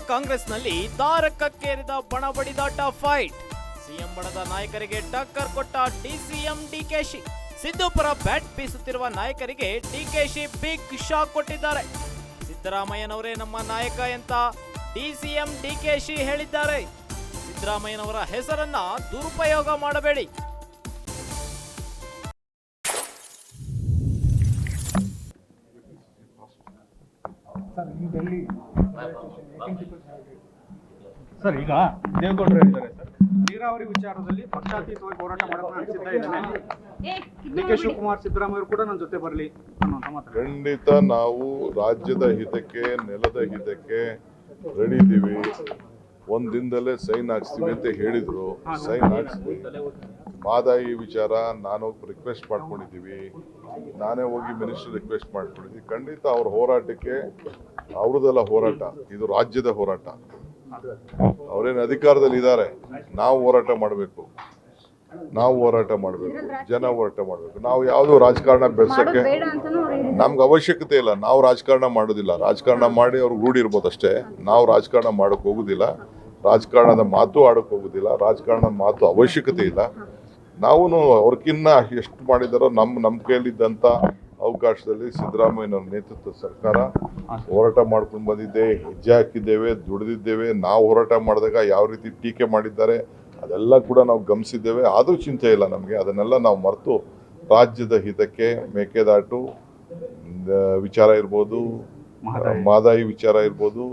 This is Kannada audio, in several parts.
ಕಾಂಗ್ರೆಸ್ನಲ್ಲಿ ತಾರಕಕ್ಕೇರಿದ ಬಣ ಬಡಿದಾಟ ಫೈಟ್. ಸಿಎಂ ಬಣದ ನಾಯಕರಿಗೆ ಟಕ್ಕರ್ ಕೊಟ್ಟ ಡಿಸಿಎಂ ಡಿಕೆಶಿ. ಸಿದ್ದು ಪರ ಬ್ಯಾಟ್ ಬೀಸುತ್ತಿರುವ ನಾಯಕರಿಗೆ ಡಿಕೆಶಿ ಬಿಗ್ ಶಾಕ್ ಕೊಟ್ಟಿದ್ದಾರೆ. ಸಿದ್ದರಾಮಯ್ಯನವರೇ ನಮ್ಮ ನಾಯಕ ಅಂತ ಡಿಸಿಎಂ ಡಿಕೆಶಿ ಹೇಳಿದ್ದಾರೆ. ಸಿದ್ದರಾಮಯ್ಯನವರ ಹೆಸರನ್ನ ದುರುಪಯೋಗ ಮಾಡಬೇಡಿ. ಸರ್ ಈಗ ದೇವೇಗೌಡರು ಹೇಳಿದ್ದಾರೆ ಸರ್. ನೀರಾವರಿ ವಿಚಾರದಲ್ಲಿ ಪಕ್ಷಾತೀತವಾಗಿ ಹೋರಾಟ ಇದ್ದೇನೆ. ಡಿ ಕೆ ಶಿವಕುಮಾರ್ ಸಿದ್ದರಾಮಯ್ಯ ಕೂಡ ನನ್ನ ಜೊತೆ ಬರಲಿ ಅನ್ನುವಂಥ ಮಾತು. ಖಂಡಿತ ನಾವು ರಾಜ್ಯದ ಹಿತಕ್ಕೆ ನೆಲದ ಹಿತಕ್ಕೆ ರೆಡಿ ಇದ್ದೀವಿ. ಒಂದ್ ದಿನದಲ್ಲೇ ಸೈನ್ ಹಾಕ್ಸ್ತೀವಿ ಅಂತ ಹೇಳಿದ್ರು. ಸೈನ್ ಹಾಕ್ಸ್ತೀವಿ. ಮಾದಾಯಿ ವಿಚಾರ ನಾನು ರಿಕ್ವೆಸ್ಟ್ ಮಾಡ್ಕೊಂಡಿದ್ದೀವಿ. ನಾನೇ ಹೋಗಿ ಮಿನಿಸ್ಟರ್ ರಿಕ್ವೆಸ್ಟ್ ಮಾಡ್ಕೊಂಡಿದ್ದೀವಿ ಖಂಡಿತ ಅವ್ರ ಹೋರಾಟಕ್ಕೆ ಅವ್ರದ್ದೆಲ್ಲ ಹೋರಾಟ, ಇದು ರಾಜ್ಯದ ಹೋರಾಟ. ಅವರೇನು ಅಧಿಕಾರದಲ್ಲಿ ಇದ್ದಾರೆ ನಾವು ಹೋರಾಟ ಮಾಡಬೇಕು. ನಾವು ಹೋರಾಟ ಮಾಡಬೇಕು, ಜನ ಹೋರಾಟ ಮಾಡಬೇಕು. ನಾವು ಯಾವುದು ರಾಜಕಾರಣ ಬೆಳೆಸೋಕ್ಕೆ ನಮ್ಗೆ ಅವಶ್ಯಕತೆ ಇಲ್ಲ. ನಾವು ರಾಜಕಾರಣ ಮಾಡೋದಿಲ್ಲ. ರಾಜಕಾರಣ ಮಾಡಿ ಅವ್ರು ಗೂಡಿರ್ಬೋದು ಅಷ್ಟೇ. ನಾವು ರಾಜಕಾರಣ ಮಾಡೋಕ್ಕೆ ಹೋಗೋದಿಲ್ಲ. ರಾಜಕಾರಣದ ಮಾತು ಆಡೋಕ್ಕೆ ಹೋಗೋದಿಲ್ಲ. ರಾಜಕಾರಣದ ಮಾತು ಅವಶ್ಯಕತೆ ಇಲ್ಲ. ನಾವು ಅವ್ರಕ್ಕಿನ್ನ ಎಷ್ಟು ಮಾಡಿದಾರೋ ನಮ್ಮ ನಮ್ಮ ಕೈಯಲ್ಲಿದ್ದಂಥ ಅವಕಾಶದಲ್ಲಿ ಸಿದ್ದರಾಮಯ್ಯನವರ ನೇತೃತ್ವದ ಸರ್ಕಾರ ಹೋರಾಟ ಮಾಡ್ಕೊಂಡು ಬಂದಿದ್ದೆ ಹೆಜ್ಜೆ ಹಾಕಿದ್ದೇವೆ ದುಡಿದಿದ್ದೇವೆ. ನಾವು ಹೋರಾಟ ಮಾಡಿದಾಗ ಯಾವ ರೀತಿ ಟೀಕೆ ಮಾಡಿದ್ದಾರೆ ಅದೆಲ್ಲ ಕೂಡ ನಾವು ಗಮನಿಸಿದ್ದೇವೆ. ಆದರೂ ಚಿಂತೆ ಇಲ್ಲ ನಮಗೆ. ಅದನ್ನೆಲ್ಲ ನಾವು ಮರೆತು ರಾಜ್ಯದ ಹಿತಕ್ಕೆ ಮೇಕೆದಾಟು ವಿಚಾರ ಇರ್ಬೋದು ಮಾದಾಯಿ. ವಿಚಾರ ಇರ್ಬೋದು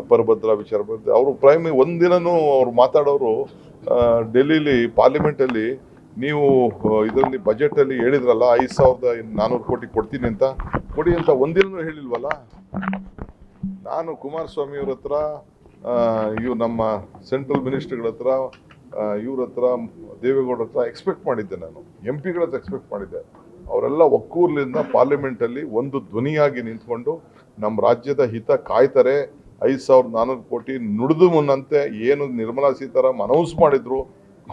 ಅಪ್ಪರ ಭದ್ರ ವಿಚಾರ ಅವರು ಪ್ರೈಮ್ ಒಂದಿನೂ ಅವ್ರು ಮಾತಾಡೋರು ಡೆಲ್ಲಿಲಿ ಪಾರ್ಲಿಮೆಂಟಲ್ಲಿ ನೀವು ಇದರಲ್ಲಿ ಬಜೆಟಲ್ಲಿ ಹೇಳಿದ್ರಲ್ಲ, ಐದು ಸಾವಿರದ ನಾನ್ನೂರು ಕೋಟಿ ಕೊಡ್ತೀನಿ ಅಂತ. ಕೊಡಿ ಅಂತ ಒಂದಿನೂ ಹೇಳಿಲ್ವಲ್ಲ? ನಾನು ಕುಮಾರಸ್ವಾಮಿ ಅವ್ರ ಹತ್ರ ಇವು ನಮ್ಮ ಸೆಂಟ್ರಲ್ ಮಿನಿಸ್ಟರ್ಗಳ ಹತ್ರ ಇವ್ರ ಹತ್ರ ದೇವೇಗೌಡ ಹತ್ರ ಎಕ್ಸ್ಪೆಕ್ಟ್ ಮಾಡಿದ್ದೆ ನಾನು. ಎಂ ಪಿಗಳ ಹತ್ರ ಎಕ್ಸ್ಪೆಕ್ಟ್ ಮಾಡಿದ್ದೆ. ಅವರೆಲ್ಲ ಒಕ್ಕೂರ್ಲಿಂದ ಪಾರ್ಲಿಮೆಂಟಲ್ಲಿ ಒಂದು ಧ್ವನಿಯಾಗಿ ನಿಂತ್ಕೊಂಡು ನಮ್ಮ ರಾಜ್ಯದ ಹಿತ ಕಾಯ್ತಾರೆ, ಐದು ಸಾವಿರದ ನಾನ್ನೂರು ಕೋಟಿ ನುಡಿದು ಮುನ್ನಂತೆ ಏನು ನಿರ್ಮಲಾ ಸೀತಾರಾಮ್ ಅನೌನ್ಸ್ ಮಾಡಿದ್ರು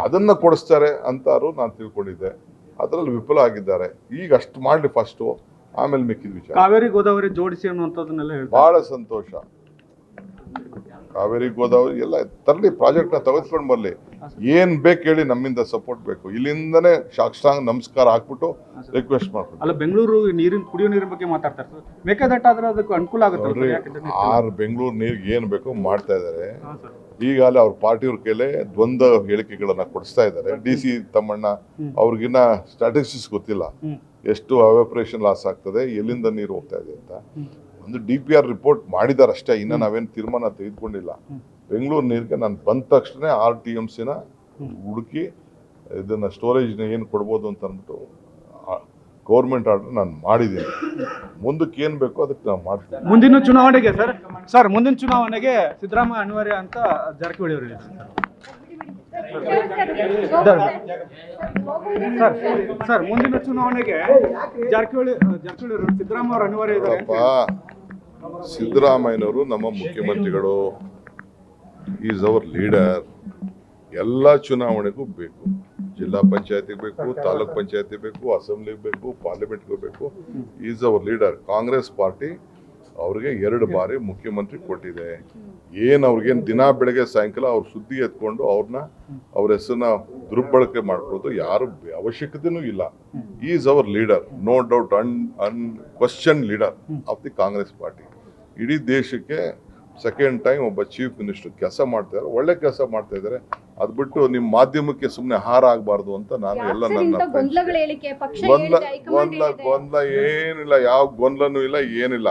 ಅದನ್ನ ಕೊಡಿಸ್ತಾರೆ ಅಂತಾರು ನಾನು ತಿಳ್ಕೊಂಡಿದ್ದೆ. ಅದರಲ್ಲಿ ವಿಫಲ ಆಗಿದ್ದಾರೆ. ಈಗ ಅಷ್ಟು ಮಾಡಲಿ ಫಸ್ಟು ಆಮೇಲೆ ಮಿಕ್ಕಿದ ವಿಚಾರ. ಕಾವೇರಿ ಗೋದಾವರಿ ಜೋಡಿಸಿ ಅನ್ನುವಂಥದ್ದನ್ನೆಲ್ಲ ಹೇಳ್ತಾರೆ. ಬಹಳ ಸಂತೋಷ. ಕಾವೇರಿ ಗೋದಾವರಿ ಎಲ್ಲ ತರಲಿ ಪ್ರಾಜೆಕ್ಟ್ನ ನ ತೆಗೆದುಕೊಂಡು ಬರಲಿ. ಏನು ಬೇಕು ಹೇಳಿ ನಮ್ಮಿಂದ ಸಪೋರ್ಟ್ ಬೇಕು. ಇಲ್ಲಿಂದನೇ ಸಾಕ್ಷಾಂಗ ನಮಸ್ಕಾರ ಹಾಕ್ಬಿಟ್ಟು ರಿಕ್ವೆಸ್ಟ್ ಮಾಡ್ಕೊಂಡು ಅಲ್ಲ ಬೆಂಗಳೂರು ನೀರಿನ ಕುಡಿಯೋ ನೀರಿನ ಬಗ್ಗೆ ಮಾತಾಡ್ತಾರೆ ಸರ್. ಮೇಕೆದಾಟ ಆದ್ರೆ ಅದಕ್ಕೆ ಅನುಕೂಲ ಆಗುತ್ತೆ ಆರು ಬೆಂಗಳೂರು ನೀರಿಗೆ ಏನು ಬೇಕೋ ಮಾಡ್ತಾ ಇದ್ದಾರೆ ಈಗಾಗಲೇ ಅವ್ರ ಪಾರ್ಟಿಯವ್ರ ಕೈಲೇ ದ್ವಂದ್ವ ಹೇಳಿಕೆಗಳನ್ನ ಕೊಡಿಸ್ತಾ ಇದ್ದಾರೆ. ಡಿ ಸಿ ತಮ್ಮಣ್ಣ ಅವ್ರಿಗಿನ್ನ ಸ್ಟ್ರಾಟಜಿಸ್ ಗೊತ್ತಿಲ್ಲ. ಎಷ್ಟು ಅವೆಪರೇಷನ್ ಲಾಸ್ ಆಗ್ತದೆ ಎಲ್ಲಿಂದ ನೀರು ಹೋಗ್ತಾ ಇದೆ ಅಂತ. ಒಂದು ಡಿ ಪಿ ಆರ್ ರಿಪೋರ್ಟ್ ಮಾಡಿದ್ದಾರೆ ಅಷ್ಟೇ ಇನ್ನ ನಾವೇನು ತೀರ್ಮಾನ ತೆಗೆದುಕೊಂಡಿಲ್ಲ. ಬೆಂಗಳೂರು ನೀರಿಗೆ ನಾನು ಬಂದ ತಕ್ಷಣ ಆರ್ ಟಿ ಎಂ ಸಿನ ಹುಡುಕಿ ಇದನ್ನ ಸ್ಟೋರೇಜ್ನ ಏನು ಕೊಡ್ಬೋದು ಅಂತ ಅಂದ್ಬಿಟ್ಟು ಗೌರ್ಮೆಂಟ್ ಆರ್ಡರ್ ನಾನು ಮಾಡಿದ್ದೀನಿ. ಮುಂದಕ್ಕೆ ಏನು ಬೇಕೋ ಅದಕ್ಕೆ ನಾವು ಮಾಡ್ತೀನಿ. ಮುಂದಿನ ಚುನಾವಣೆಗೆ ಸರ್ ಸರ್ ಮುಂದಿನ ಚುನಾವಣೆಗೆ ಸಿದ್ದರಾಮಯ್ಯ ಅನಿವಾರ್ಯ ಅಂತ ಜಾರಕಿಹೊಳಿ ಅವರು ಹೇಳಿದ್ರು ಸರ್ ಸರ್ ಮುಂದಿನ ಚುನಾವಣೆಗೆ ಜಾರಕಿಹೊಳಿ ಜಾರಕಿಹೊಳಿ ಅವರು ಸಿದ್ದರಾಮಯ್ಯ ಅವರು ಅನಿವಾರ್ಯ ಇದ್ದಾರೆ. ಸಿದ್ದರಾಮಯ್ಯನವರು ನಮ್ಮ ಮುಖ್ಯಮಂತ್ರಿಗಳು. ಈಸ್ ಅವರ್ ಲೀಡರ್ ಎಲ್ಲ ಚುನಾವಣೆಗೂ ಬೇಕು. ಜಿಲ್ಲಾ ಪಂಚಾಯತಿಗೆ ಬೇಕು ತಾಲೂಕ್ ಪಂಚಾಯತಿ ಬೇಕು ಅಸೆಂಬ್ಲಿಗೆ ಬೇಕು ಪಾರ್ಲಿಮೆಂಟ್ಗೂ ಬೇಕು. Is our leader Congress party ಅವ್ರಿಗೆ ಎರಡು ಬಾರಿ ಮುಖ್ಯಮಂತ್ರಿ ಕೊಟ್ಟಿದೆ. ಏನ್ ಅವ್ರಿಗೇನ್ ದಿನ ಬೆಳಗ್ಗೆ ಸಾಯಂಕಾಲ ಅವ್ರ ಸುದ್ದಿ ಎತ್ಕೊಂಡು ಅವ್ರನ್ನ ಅವ್ರ ಹೆಸರನ್ನ ದುರ್ಬಳಕೆ ಮಾಡ್ಕೊಳ್ಳೋದು ಯಾರು ಅವಶ್ಯಕತೆನೂ ಇಲ್ಲ. Is our leader no doubt un un question leader of the Congress party. ಇಡೀ ದೇಶಕ್ಕೆ ಸೆಕೆಂಡ್ ಟೈಮ್ ಒಬ್ಬ ಚೀಫ್ ಮಿನಿಸ್ಟರ್ ಕೆಲಸ ಮಾಡ್ತಾ ಇದ್ದಾರೆ ಒಳ್ಳೆ ಕೆಲಸ ಮಾಡ್ತಾ ಇದ್ದಾರೆ ಅದ್ ಬಿಟ್ಟು ನಿಮ್ ಮಾಧ್ಯಮಕ್ಕೆ ಸುಮ್ಮನೆ ಹಾರ ಆಗಬಾರ್ದು ಅಂತ ನಾನು ಎಲ್ಲ ನನ್ನ ಗೊಂದಲ ಗೊಂದಲ ಗೊಂದಲ ಏನಿಲ್ಲ ಯಾವ ಗೊಂದಲನೂ ಇಲ್ಲ ಏನಿಲ್ಲ.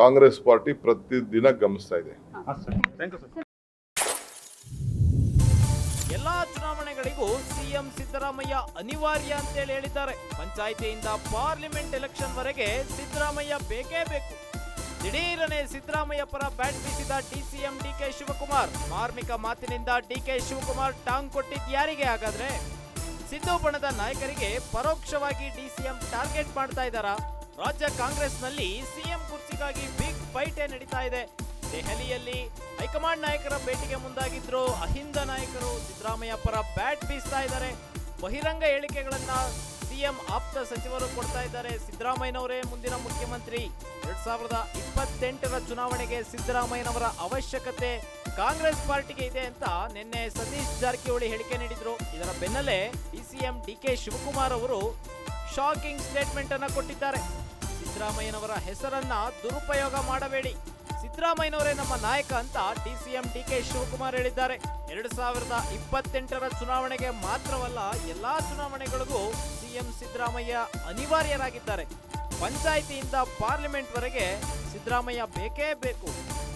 ಕಾಂಗ್ರೆಸ್ ಪಾರ್ಟಿ ಪ್ರತಿದಿನ ಗಮನಿಸ್ತಾ ಇದೆ. Thank you sir. ಎಲ್ಲಾ ಚುನಾವಣೆಗಳಿಗೂ ಸಿಎಂ ಸಿದ್ದರಾಮಯ್ಯ ಅನಿವಾರ್ಯ ಅಂತೇಳಿ ಹೇಳಿದ್ದಾರೆ. ಪಂಚಾಯಿತಿಯಿಂದ ಪಾರ್ಲಿಮೆಂಟ್ ಎಲೆಕ್ಷನ್ ವರೆಗೆ ಸಿದ್ದರಾಮಯ್ಯ ಬೇಕೇ ಬೇಕು. ದಿಢೀರನೆ ಸಿದ್ದರಾಮಯ್ಯ ಪರ ಬ್ಯಾಟ್ ಬೀಸಿದ ಡಿಸಿಎಂ ಡಿಕೆ ಶಿವಕುಮಾರ್. ಮಾರ್ಮಿಕ ಮಾತಿನಿಂದ ಡಿಕೆ ಶಿವಕುಮಾರ್ ಟಾಂಗ್ ಕೊಟ್ಟಿದ್ ಯಾರಿಗೆ ಹಾಗಾದ್ರೆ? ಸಿದ್ದು ಬಣದ ನಾಯಕರಿಗೆ ಪರೋಕ್ಷವಾಗಿ ಡಿಸಿಎಂ ಟಾರ್ಗೆಟ್ ಮಾಡ್ತಾ ಇದ್ದಾರಾ? ರಾಜ್ಯ ಕಾಂಗ್ರೆಸ್ನಲ್ಲಿ ಸಿಎಂ ಕುರ್ಚಿಗಾಗಿ ಬಿಗ್ ಫೈಟ್ ನಡೀತಾ ಇದೆ. ದೆಹಲಿಯಲ್ಲಿ ಹೈಕಮಾಂಡ್ ನಾಯಕರ ಭೇಟಿಗೆ ಮುಂದಾಗಿದ್ರು. ಅಹಿಂದ ನಾಯಕರು ಸಿದ್ದರಾಮಯ್ಯ ಪರ ಬ್ಯಾಟ್ ಬೀಸ್ತಾ ಇದ್ದಾರೆ. ಬಹಿರಂಗ ಹೇಳಿಕೆಗಳನ್ನ ಸಿಎಂ ಆಪ್ತ ಸಚಿವರು ಕೊಡ್ತಾ ಇದ್ದಾರೆ. ಸಿದ್ದರಾಮಯ್ಯನವರೇ ಮುಂದಿನ ಮುಖ್ಯಮಂತ್ರಿ. ಎರಡ್ ಸಾವಿರದ ಇಪ್ಪತ್ತೆಂಟರ ಚುನಾವಣೆಗೆ ಸಿದ್ದರಾಮಯ್ಯನವರ ಅವಶ್ಯಕತೆ ಕಾಂಗ್ರೆಸ್ ಪಾರ್ಟಿಗೆ ಇದೆ ಅಂತ ನಿನ್ನೆ ಸತೀಶ್ ಜಾರಕಿಹೊಳಿ ಹೇಳಿಕೆ ನೀಡಿದ್ರು. ಇದರ ಬೆನ್ನಲ್ಲೇ ಡಿಸಿಎಂ ಡಿಕೆ ಶಿವಕುಮಾರ್ ಅವರು ಶಾಕಿಂಗ್ ಸ್ಟೇಟ್ಮೆಂಟ್ ಅನ್ನ ಕೊಟ್ಟಿದ್ದಾರೆ. ಸಿದ್ದರಾಮಯ್ಯನವರ ಹೆಸರನ್ನ ದುರುಪಯೋಗ ಮಾಡಬೇಡಿ. ಸಿದ್ದರಾಮಯ್ಯನವರೇ ನಮ್ಮ ನಾಯಕ ಅಂತ ಡಿಸಿಎಂ ಡಿಕೆ ಶಿವಕುಮಾರ್ ಹೇಳಿದ್ದಾರೆ. ಎರಡು ಸಾವಿರದ ಇಪ್ಪತ್ತೆಂಟರ ಚುನಾವಣೆಗೆ ಮಾತ್ರವಲ್ಲ, ಎಲ್ಲಾ ಚುನಾವಣೆಗಳಿಗೂ ಸಿಎಂ ಸಿದ್ದರಾಮಯ್ಯ ಅನಿವಾರ್ಯರಾಗಿದ್ದಾರೆ. ಪಂಚಾಯಿತಿಯಿಂದ ಪಾರ್ಲಿಮೆಂಟ್ ವರೆಗೆ ಸಿದ್ದರಾಮಯ್ಯ ಬೇಕೇ ಬೇಕು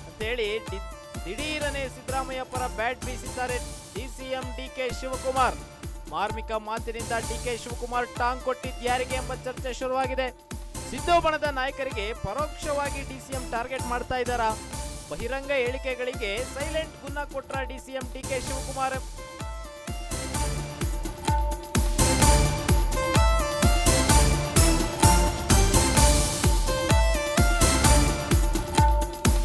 ಅಂತೇಳಿ ಡಿ- ದಿಢೀರನೆ ಸಿದ್ದರಾಮಯ್ಯ ಪರ ಬ್ಯಾಟ್ ಬೀಸಿದ್ದಾರೆ ಡಿಸಿಎಂ ಡಿಕೆ ಶಿವಕುಮಾರ್. ಮಾರ್ಮಿಕ ಮಾತಿನಿಂದ ಡಿಕೆ ಶಿವಕುಮಾರ್ ಟಾಂಗ್ ಕೊಟ್ಟಿದ್ದ್ಯಾರಿಗೆ ಎಂಬ ಚರ್ಚೆ ಶುರುವಾಗಿದೆ. ಸಿದ್ದು ಬಣದ ನಾಯಕರಿಗೆ ಪರೋಕ್ಷವಾಗಿ ಡಿಸಿಎಂ ಟಾರ್ಗೆಟ್ ಮಾಡ್ತಾ ಇದ್ದಾರಾ? ಬಹಿರಂಗ ಹೇಳಿಕೆಗಳಿಗೆ ಸೈಲೆಂಟ್ ಗುನ್ನ ಕೊಟ್ರ ಡಿಸಿಎಂ ಡಿಕೆ ಶಿವಕುಮಾರ್?